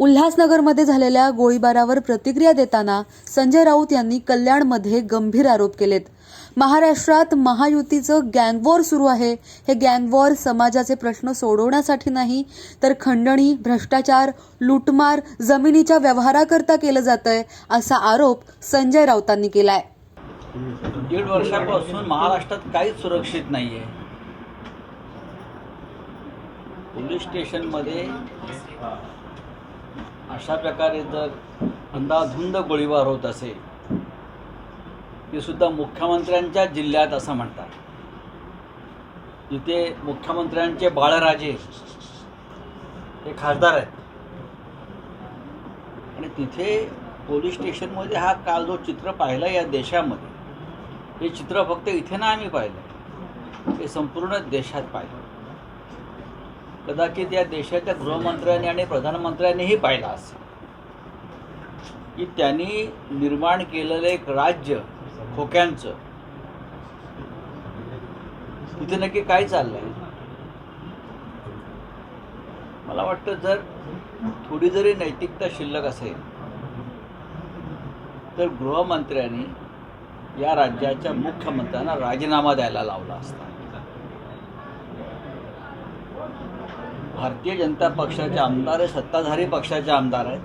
उल्हासनगरमध्ये झालेल्या गोळीबारावर प्रतिक्रिया देताना संजय राऊत यांनी कल्याणमध्ये गंभीर आरोप केलेत. महाराष्ट्रात महायुतीचं गँगवॉर सुरू आहे. हे गँगवॉर समाजाचे प्रश्न सोडवण्यासाठी नाही तर खंडणी भ्रष्टाचार लूटमार जमिनीच्या व्यवहाराकरता केलं जातंय असा आरोप संजय राऊतांनी केलाय. दीड वर्षापासून महाराष्ट्रात काहीच सुरक्षित नाही आहे पोलीस स्टेशनमध्ये अशा प्रकारे जर अंदाधुंद गोळीबार होत असेल ते सुद्धा मुख्यमंत्र्यांच्या जिल्ह्यात असं म्हणतात. जिथे मुख्यमंत्र्यांचे बाळराजे हे खासदार आहेत. आणि तिथे पोलीस स्टेशनमध्ये हा काल जो चित्र पाहिला या देशामध्ये हे चित्र फक्त इथे ना आम्ही पाहिलं हे संपूर्ण देशात पाहिलं. कदाचित या देशाच्या गृहमंत्र्यांनी आणि प्रधानमंत्र्यांनीही पाहिलं असेल. की त्यांनी निर्माण केलेलं एक राज्य खोक्यांचं तिथे नक्की काय चाललंय? मला वाटतं जर थोडी जरी नैतिकता शिल्लक असेल तर गृहमंत्र्यांनी या राज्याच्या मुख्यमंत्र्यांना राजीनामा द्यायला लावला असता. भारतीय जनता पक्षाचे आमदार आहे सत्ताधारी पक्षाचे आमदार आहेत.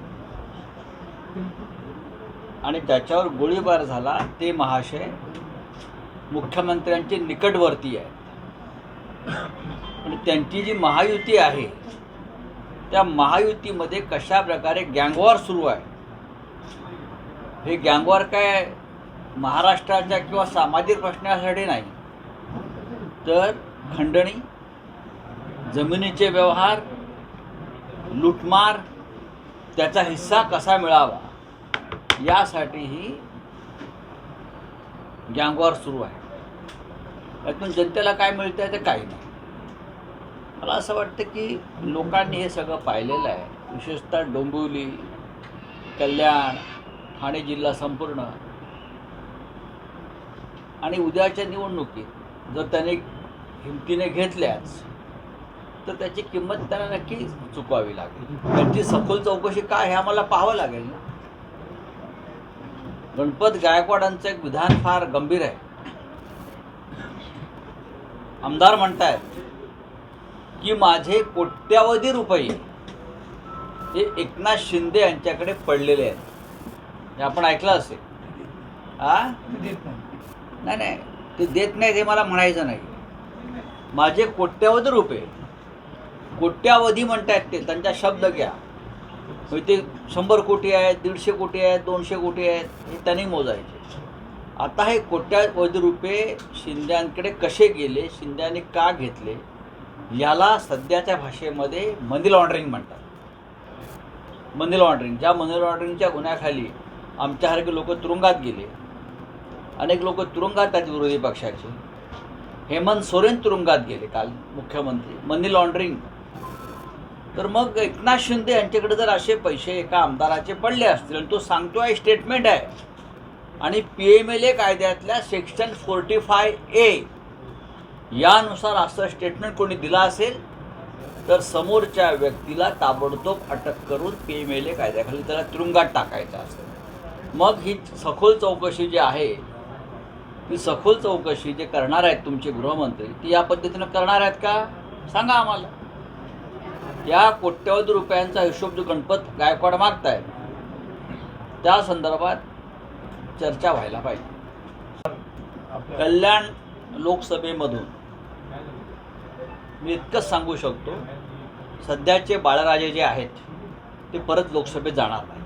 आणि त्याच्यावर गोळीबार झाला ते महाशय मुख्यमंत्र्यांचे निकटवर्ती आहेत. आणि त्यांची जी महायुती आहे त्या महायुतीमध्ये कशा प्रकारे गँगवॉर सुरू आहे? हे गँगवॉर काय महाराष्ट्राच्या किंवा सामाजिक प्रश्नासाठी नाही तर खंडणी जमिनीचे व्यवहार लूटमार त्याचा हिस्सा कसा मिळावा? यासाठीही गँगवार सुरू आहे. यातून जनतेला काय मिळतं आहे ते काही नाही. मला असं वाटतं की लोकांनी हे सगळं पाहिलेलं आहे. विशेषतः डोंबिवली कल्याण ठाणे जिल्हा संपूर्ण. आणि उद्याच्या निवडणुकीत जर त्याने हिमतीने घेतल्याच तर त्याची किंमत त्यांना नक्की चुकवावी लागेल. त्यांची सखोल चौकशी काय हे आम्हाला पाहावं लागेल ना. गणपत गायकवाडांचं एक विधान फार गंभीर आहे. आमदार म्हणतायत की माझे कोट्यावधी रुपये हे एकनाथ शिंदे यांच्याकडे पडलेले आहेत. हे आपण ऐकलं असेल. आ? नाही नाही. ते देत नाहीत हे मला म्हणायचं नाही. माझे कोट्यावधी रुपये कोट्यावधी म्हणतायत ते त्यांचा शब्द घ्या. म्हणजे ते शंभर कोटी आहेत दीडशे कोटी आहेत दोनशे कोटी आहेत हे त्यांनी मोजायचे. आता हे कोट्यावधी रुपये शिंद्यांकडे कसे गेले शिंद्यांनी का घेतले याला सध्याच्या भाषेमध्ये मनी लॉन्ड्रिंग म्हणतात. मनी लॉन्ड्रिंग ज्या मनी लॉन्ड्रिंगच्या गुन्ह्याखाली आमच्यासारखे लोक तुरुंगात गेले अनेक लोक तुरुंगात आहेत विरोधी पक्षाचे. हेमंत सोरेन तुरुंगात गेले काल मुख्यमंत्री. मनी लॉन्ड्रिंग तर मग एकनाथ शिंदे यांच्याकडे जर असे पैसे एका आमदाराचे पडले असतील आणि तो सांगतो आहे स्टेटमेंट आहे. आणि पी एम एल ए कायद्यातल्या सेक्शन फोर्टी फाय ए यानुसार असं स्टेटमेंट कोणी दिला असेल तर समोरच्या व्यक्तीला ताबडतोब अटक करून पी एम एल ए कायद्याखाली त्याला तुरुंगात टाकायचं असेल मग ही सखोल चौकशी जी आहे ती सखोल चौकशी जे करणार आहेत तुमचे गृहमंत्री ती या पद्धतीनं करणार आहेत का? सांगा आम्हाला. या कोट्यवधी रुपयांचा हिशोब जो गणपत गायकवाड मागताय त्या संदर्भात चर्चा व्हायला पाहिजे. कल्याण लोकसभेमधून मी इतकंच सांगू शकतो सध्याचे बाळराजे जे आहेत ते परत लोकसभेत जाणार नाही